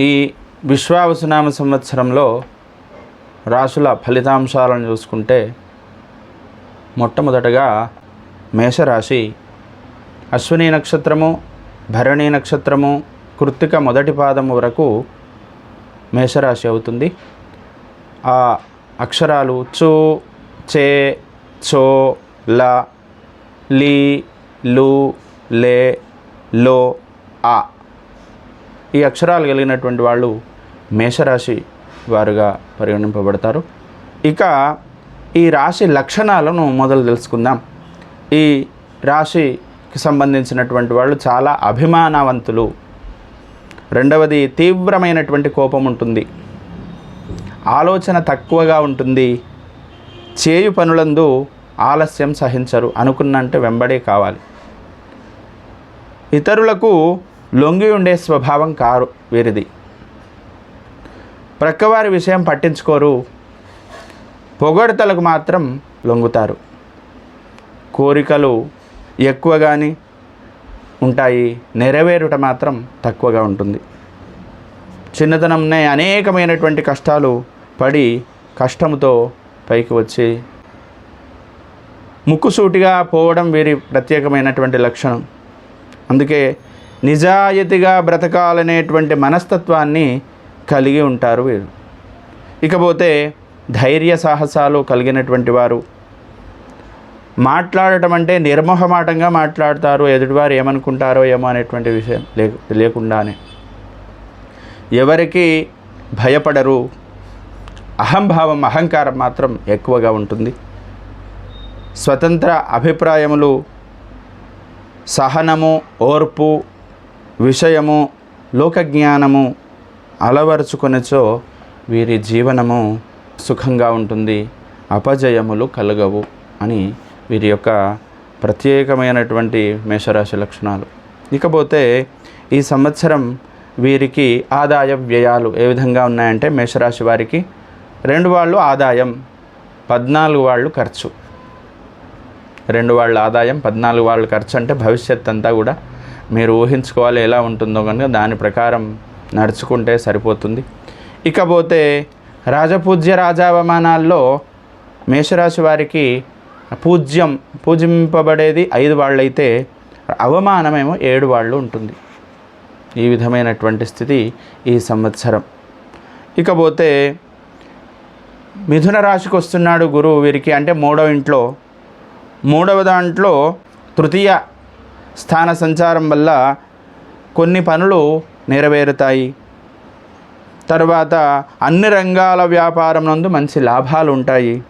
ఈ విశ్వావసునామ సంవత్సరంలో రాశుల ఫలితాంశాలను చూసుకుంటే మొట్టమొదటగా మేషరాశి అశ్విని నక్షత్రము భరణి నక్షత్రము కృత్తిక మొదటి పాదము వరకు మేషరాశి అవుతుంది. ఆ అక్షరాలు చు చే చో ల లీ లు లే లో ఆ ఈ అక్షరాలు కలిగినటువంటి వాళ్ళు మేషరాశి వారుగా పరిగణింపబడతారు. ఇక ఈ రాశి లక్షణాలను మొదలు తెలుసుకుందాం. ఈ రాశికి సంబంధించినటువంటి వాళ్ళు చాలా అభిమానవంతులు. రెండవది తీవ్రమైనటువంటి కోపం ఉంటుంది. ఆలోచన తక్కువగా ఉంటుంది. చేయు పనులందు ఆలస్యం సహించరు. అనుకున్నంటే వెంబడే కావాలి. ఇతరులకు లొంగి ఉండే స్వభావం కారు వీరిది. ప్రక్కవారి విషయం పట్టించుకోరు. పొగడతలకు మాత్రం లొంగుతారు. కోరికలు ఎక్కువగాని ఉంటాయి. నెరవేరుట మాత్రం తక్కువగా ఉంటుంది. చిన్నతనంనే అనేకమైనటువంటి కష్టాలు పడి కష్టముతో పైకి వచ్చి ముక్కుసూటిగా పోవడం వీరి ప్రత్యేకమైనటువంటి లక్షణం. అందుకే నిజాయితీగా బ్రతకాలనేటువంటి మనస్తత్వాన్ని కలిగి ఉంటారు వీరు. ఇకపోతే ధైర్య సాహసాలు కలిగినటువంటి వారు. మాట్లాడటం అంటే నిర్మోహమాటంగా మాట్లాడతారు ఎదుటివారు ఏమనుకుంటారో ఏమో అనేటువంటి విషయం లే లేకుండానే. ఎవరికి భయపడరు అహంభావం అహంకారం మాత్రం ఎక్కువగా ఉంటుంది. స్వతంత్ర అభిప్రాయములు సహనము ఓర్పు విషయము లోకజ్ఞానము అలవరుచుకొనిచో వీరి జీవనము సుఖంగా ఉంటుంది అపజయములు కలగవు అని వీరి యొక్క ప్రత్యేకమైనటువంటి మేషరాశి లక్షణాలు. ఇకపోతే ఈ సంవత్సరం వీరికి ఆదాయ వ్యయాలు ఏ విధంగా ఉన్నాయంటే మేషరాశి వారికి రెండు వాళ్ళు ఆదాయం పద్నాలుగు వాళ్ళు ఖర్చు. రెండు వాళ్ళ ఆదాయం పద్నాలుగు వాళ్ళ ఖర్చు అంటే భవిష్యత్ అంతా కూడా మీరు ఊహించుకోవాలి ఎలా ఉంటుందో కనుక దాని ప్రకారం నడుచుకుంటే సరిపోతుంది. ఇకపోతే రాజపూజ్య రాజావమానాల్లో మేషరాశి వారికి పూజ్యం పూజింపబడేది ఐదు వాళ్ళైతే అవమానమేమో ఏడు వాళ్ళు ఉంటుంది. ఈ విధమైనటువంటి స్థితి ఈ సంవత్సరం. ఇకపోతే మిథున రాశికి వస్తున్నాడు గురువు వీరికి అంటే మూడవ ఇంట్లో మూడవ దాంట్లో తృతీయ స్థాన సంచారం వల్ల కొన్ని పనులు నెరవేరుతాయి. తర్వాత అన్ని రంగాల వ్యాపారం నందు మంచి లాభాలు ఉంటాయి.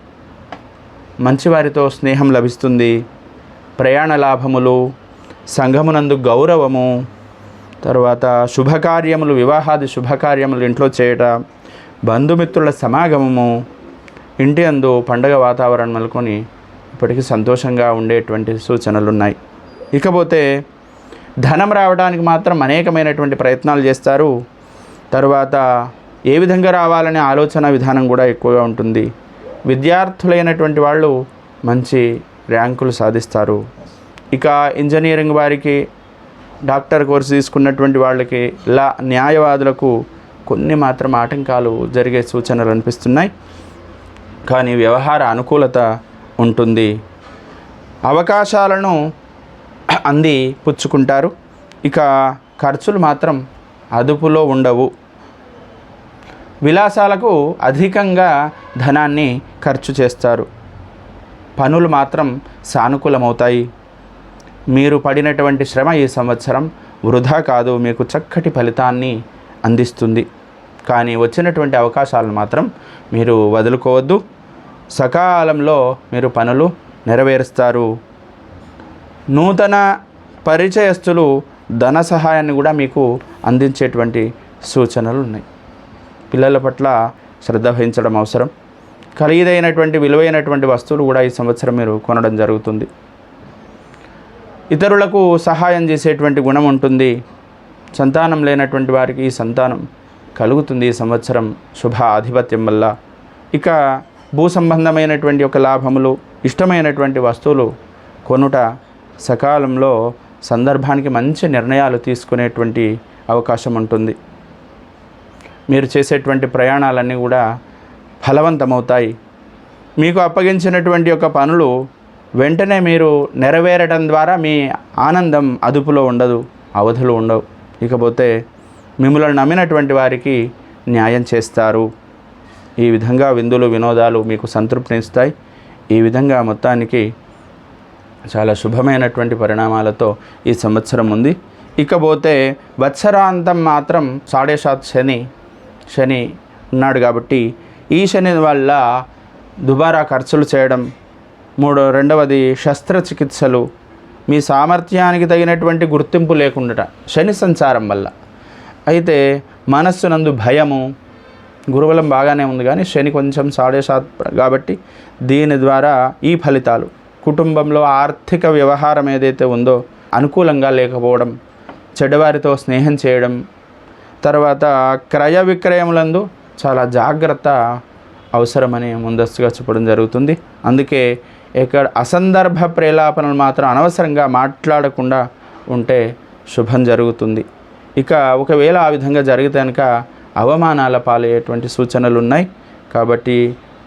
మంచివారితో స్నేహం లభిస్తుంది. ప్రయాణ లాభములు సంఘమునందు గౌరవము తర్వాత శుభకార్యములు వివాహాది శుభకార్యములు ఇంట్లో చేయట బంధుమిత్రుల సమాగమము ఇంటి అందు పండగ వాతావరణం నెలకొని ఇప్పటికీ సంతోషంగా ఉండేటువంటి సూచనలు ఉన్నాయి ఇకపోతే ధనం రావడానికి మాత్రం అనేకమైనటువంటి ప్రయత్నాలు చేస్తారు. తరువాత ఏ విధంగా రావాలనే ఆలోచన విధానం కూడా ఎక్కువగా ఉంటుంది. విద్యార్థులైనటువంటి వాళ్ళు మంచి ర్యాంకులు సాధిస్తారు. ఇక ఇంజనీరింగ్ వారికి డాక్టర్ కోర్సు తీసుకున్నటువంటి వాళ్ళకి లా న్యాయవాదులకు కొన్ని మాత్రం ఆటంకాలు జరిగే సూచనలు అనిపిస్తున్నాయి. కానీ వ్యవహార అనుకూలత ఉంటుంది. అవకాశాలను అంది పుచ్చుకుంటారు. ఇక ఖర్చులు మాత్రం అదుపులో ఉండవు. విలాసాలకు అధికంగా ధనాన్ని ఖర్చు చేస్తారు. పనులు మాత్రం సానుకూలమవుతాయి. మీరు పడినటువంటి శ్రమ ఈ సంవత్సరం వృధా కాదు మీకు చక్కటి ఫలితాన్ని అందిస్తుంది. కానీ వచ్చినటువంటి అవకాశాలను మాత్రం మీరు వదులుకోవద్దు. సకాలంలో మీరు పనులు నెరవేరుస్తారు. నూతన పరిచయస్తులు ధన సహాయాన్ని కూడా మీకు అందించేటువంటి సూచనలు ఉన్నాయి. పిల్లల పట్ల శ్రద్ధ వహించడం అవసరం. ఖరీదైనటువంటి విలువైనటువంటి వస్తువులు కూడా ఈ సంవత్సరం మీరు కొనడం జరుగుతుంది. ఇతరులకు సహాయం చేసేటువంటి గుణం ఉంటుంది. సంతానం లేనటువంటి వారికి ఈ సంతానం కలుగుతుంది ఈ సంవత్సరం శుభ ఆధిపత్యం వల్ల. ఇక భూ సంబంధమైనటువంటి ఒక లాభములు ఇష్టమైనటువంటి వస్తువులు కొనుట సకాలంలో సందర్భానికి మంచి నిర్ణయాలు తీసుకునేటువంటి అవకాశం ఉంటుంది. మీరు చేసేటువంటి ప్రయాణాలన్నీ కూడా ఫలవంతమవుతాయి. మీకు అప్పగించినటువంటి యొక్క పనులు వెంటనే మీరు నెరవేరడం ద్వారా మీ ఆనందం అదుపులో ఉండదు అవధులు ఉండవు. ఇకపోతే మిమ్మల్ని నమ్మినటువంటి వారికి న్యాయం చేస్తారు. ఈ విధంగా విందులు వినోదాలు మీకు సంతృప్తినిస్తాయి. ఈ విధంగా మొత్తానికి చాలా శుభమైనటువంటి పరిణామాలతో ఈ సంవత్సరం ఉంది. ఇకపోతే వత్సరాంతం మాత్రం సాడేసాత్ శని శని ఉన్నాడు కాబట్టి ఈ శని వల్ల దుబారా ఖర్చులు చేయడం మూడో రెండవది శస్త్రచికిత్సలు మీ సామర్థ్యానికి తగినటువంటి గుర్తింపు లేకుండా శని సంచారం వల్ల. అయితే మనస్సునందు భయము గురువలం బాగానే ఉంది కానీ శని కొంచెం సాడే సాత్ కాబట్టి దీని ద్వారా ఈ ఫలితాలు కుటుంబంలో ఆర్థిక వ్యవహారం ఏదైతే ఉందో అనుకూలంగా లేకపోవడం చెడ్డవారితో స్నేహం చేయడం తర్వాత క్రయ విక్రయములందు చాలా జాగ్రత్త అవసరమని ముందస్తుగా చెప్పడం జరుగుతుంది. అందుకే ఇక్కడ అసందర్భ ప్రేలాపనలు మాత్రం అనవసరంగా మాట్లాడకుండా ఉంటే శుభం జరుగుతుంది. ఇక ఒకవేళ ఆ విధంగా జరిగితే కనుక అవమానాల పాలయ్యేటువంటి సూచనలు ఉన్నాయి కాబట్టి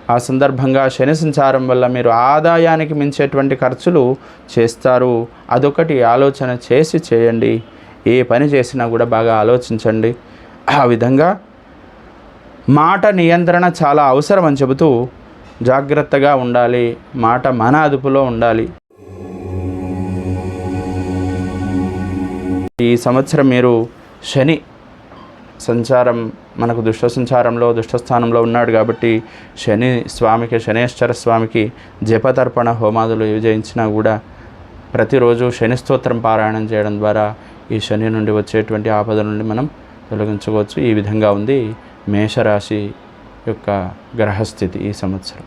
ఆ సందర్భంగా శని సంచారం వల్ల మీరు ఆదాయానికి మించేటువంటి ఖర్చులు చేస్తారు. అదొకటి ఆలోచన చేసి చేయండి. ఏ పని చేసినా కూడా బాగా ఆలోచించండి. ఆ విధంగా మాట నియంత్రణ చాలా అవసరం అని చెబుతూ జాగ్రత్తగా ఉండాలి. మాట మన అదుపులో ఉండాలి. ఈ సంవత్సరం మీరు శని సంచారం మనకు దుష్ట సంచారంలో దుష్టస్థానంలో ఉన్నాడు కాబట్టి శని స్వామికి శనేశ్వర స్వామికి జపతర్పణ హోమాదులు విజయించినా కూడా ప్రతిరోజు శని స్తోత్రం పారాయణం చేయడం ద్వారా ఈ శని నుండి వచ్చేటువంటి ఆపద నుండి మనం తొలగించుకోవచ్చు. ఈ విధంగా ఉంది మేషరాశి యొక్క గ్రహస్థితి ఈ సంవత్సరం.